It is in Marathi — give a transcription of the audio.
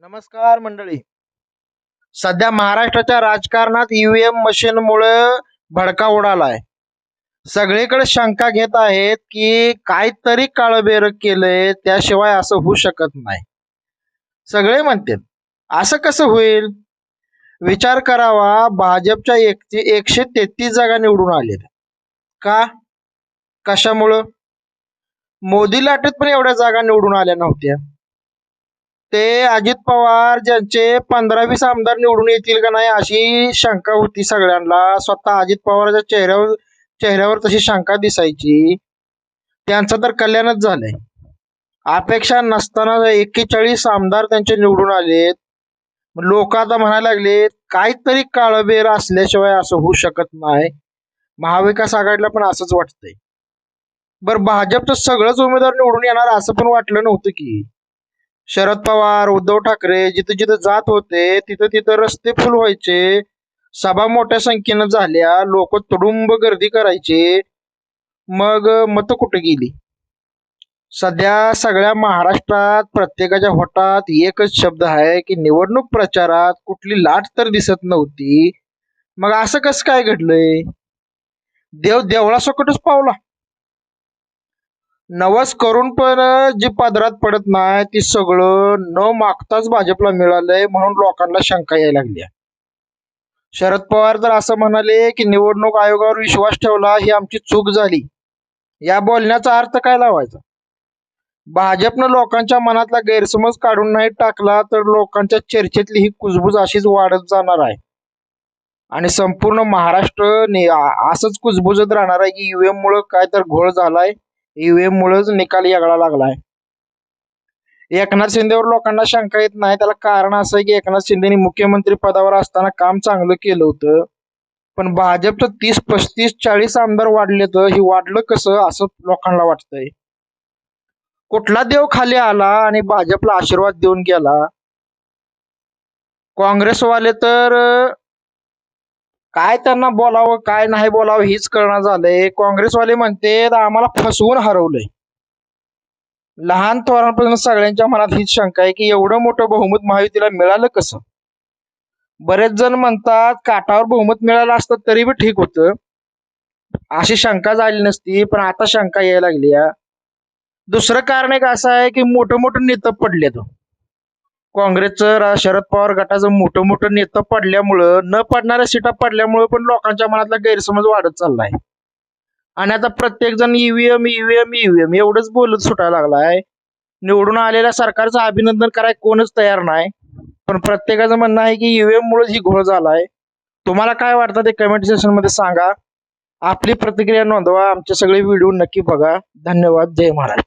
नमस्कार मंडळी. सध्या महाराष्ट्राच्या राजकारणात ईव्हीएम मशीनमुळे भडका उडालाय. सगळीकडे शंका घेत आहेत की काहीतरी काळबेर केलंय त्याशिवाय असं होऊ शकत नाही. सगळे म्हणतील असं कसं होईल? विचार करावा भाजपच्या एक एकशे तेहतीस जागा निवडून आलेत. का? कशामुळं? मोदी लाटेत पण एवढ्या जागा निवडून आल्या नव्हत्या. ते अजित पवार ज्यांचे पंधरा वीस आमदार निवडून येतील का नाही अशी शंका होती सगळ्यांना. स्वतः अजित पवारच्या चेहऱ्यावर चेहऱ्यावर तशी शंका दिसायची. त्यांचं तर कल्याणच झालंय. अपेक्षा नसताना एक्केचाळीस आमदार त्यांचे निवडून आलेत. लोक आता म्हणायला लागले काहीतरी काळबेर असल्याशिवाय असं होऊ शकत नाही. महाविकास आघाडीला पण असंच वाटतंय. बरं भाजपचं सगळंच उमेदवार निवडून येणार असं पण वाटलं नव्हतं की. शरद पवार उद्धव ठाकरे जिथं जिथं जात होते तिथं तिथं रस्ते फुल व्हायचे. सभा मोठ्या संख्येनं झाल्या लोक तुडुंब गर्दी करायचे. मग मत कुठं गेली? सध्या सगळ्या महाराष्ट्रात प्रत्येकाच्या होटात एकच शब्द आहे की निवडणूक प्रचारात कुठली लाट तर दिसत नव्हती. मग असं कसं काय घडलंय? देव देवळासकटच पावला. नवस करून पण जी पदरात पडत नाही ती सगळं न मागताच भाजपला मिळालंय म्हणून लोकांना शंका यायला लागली शरद पवार तर असं म्हणाले की निवडणूक आयोगावर विश्वास ठेवला ही आमची चूक झाली. या बोलण्याचा अर्थ काय लावायचा? भाजपनं लोकांच्या मनातला गैरसमज काढून नाही टाकला तर लोकांच्या चर्चेतली ही कुजबूज अशीच वाढत जाणार आहे. आणि संपूर्ण महाराष्ट्र असंच कुजबुजत राहणार आहे की ईव्हीएम मुळे काय तर घोळ झालाय ईव्हीएम मुळेच निकाल यागळा लागलाय. एकनाथ शिंदेवर लोकांना शंका येत नाही. त्याला कारण असं आहे की एकनाथ शिंदेनी मुख्यमंत्री पदावर असताना काम चांगलं केलं होतं. पण भाजपचं तीस पस्तीस चाळीस आमदार वाढले तर हे वाढलं कसं असं लोकांना वाटतंय. कुठला देव खाली आला आणि भाजपला आशीर्वाद देऊन गेला? काँग्रेसवाले तर काय त्यांना बोलावं काय नाही बोलावं हीच कळणार झालंय. काँग्रेसवाले म्हणते आम्हाला फसवून हरवलंय. लहान थोरांपासून सगळ्यांच्या मनात हीच शंका आहे की एवढं मोठं बहुमत महायुतीला मिळालं कसं? बरेच जण म्हणतात काटावर बहुमत मिळालं असतं तरी बी ठीक होतं. अशी शंका झाली नसती पण आता शंका यायला लागली दुसरं कारण एक असं आहे की मोठं मोठं नेतं पडलेत. काँग्रेसचं शरद पवार गटाचं मोठं मोठं नेतं पडल्यामुळं न पडणाऱ्या सीटा पडल्यामुळं पण लोकांच्या मनातला गैरसमज वाढत चाललाय. आणि आता प्रत्येक जण ईव्हीएम ईव्हीएम ईव्हीएम एवढंच बोलत सुटायला लागलाय. निवडून आलेल्या सरकारचं अभिनंदन करायला कोणच तयार नाही. पण प्रत्येकाचं म्हणणं आहे की ईव्हीएम मुळे ही घोळ झालाय. तुम्हाला काय वाटतं ते कमेंट सेक्शनमध्ये सांगा. आपली प्रतिक्रिया नोंदवा. आमचे सगळे व्हिडिओ नक्की बघा. धन्यवाद. जय महाराज